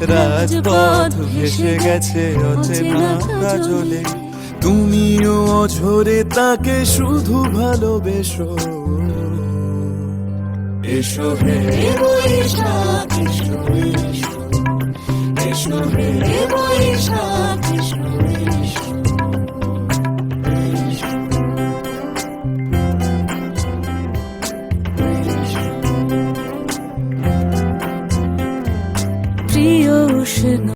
রাজপথ ভেসে গেছে অচেনা কাজলে। তুমিও অঝরে তাকে শুধু ভালোবেসো। এসো হে বৈশাখ এসো এসো। এসো হে বৈশাখ প্রিয় উষ্ণ